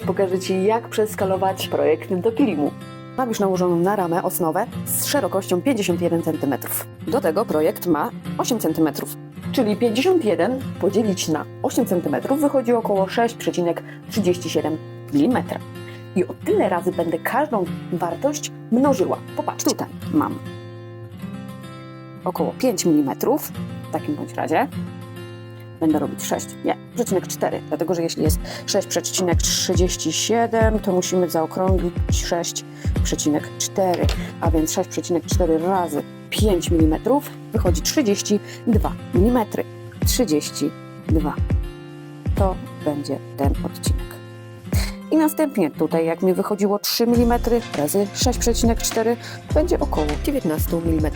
Pokażę Ci, jak przeskalować projekt do kilimu. Mam już nałożoną na ramę osnowę z szerokością 51 cm. Do tego projekt ma 8 cm, czyli 51 podzielić na 8 cm wychodzi około 6,37 mm. I o tyle razy będę każdą wartość mnożyła. Popatrz, tutaj mam około 5 mm, w takim bądź razie. Będę robić 6, nie, 0,4, dlatego że jeśli jest 6,37, to musimy zaokrąglić 6,4, a więc 6,4 razy 5 mm wychodzi 32 mm. 32. To będzie ten odcinek. I następnie tutaj, jak mi wychodziło 3 mm razy 6,4, będzie około 19 mm.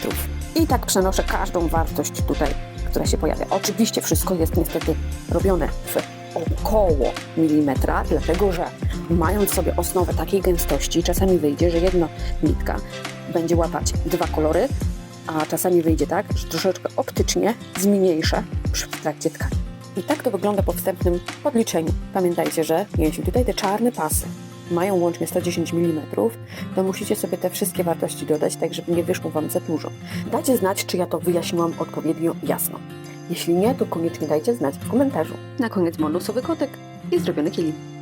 I tak przenoszę każdą wartość tutaj, która się pojawia. Oczywiście wszystko jest niestety robione w około milimetra, dlatego że mając sobie osnowę takiej gęstości, czasami wyjdzie, że jedna nitka będzie łapać dwa kolory, a czasami wyjdzie tak, że troszeczkę optycznie zmniejsza przy trakcie tkania. I tak to wygląda po wstępnym podliczeniu. Pamiętajcie, że jeśli tutaj te czarne pasy mają łącznie 110 mm, to musicie sobie te wszystkie wartości dodać, tak żeby nie wyszło Wam za dużo. Dajcie znać, czy ja to wyjaśniłam odpowiednio jasno. Jeśli nie, to koniecznie dajcie znać w komentarzu. Na koniec bonusowy kotek i zrobiony kilim.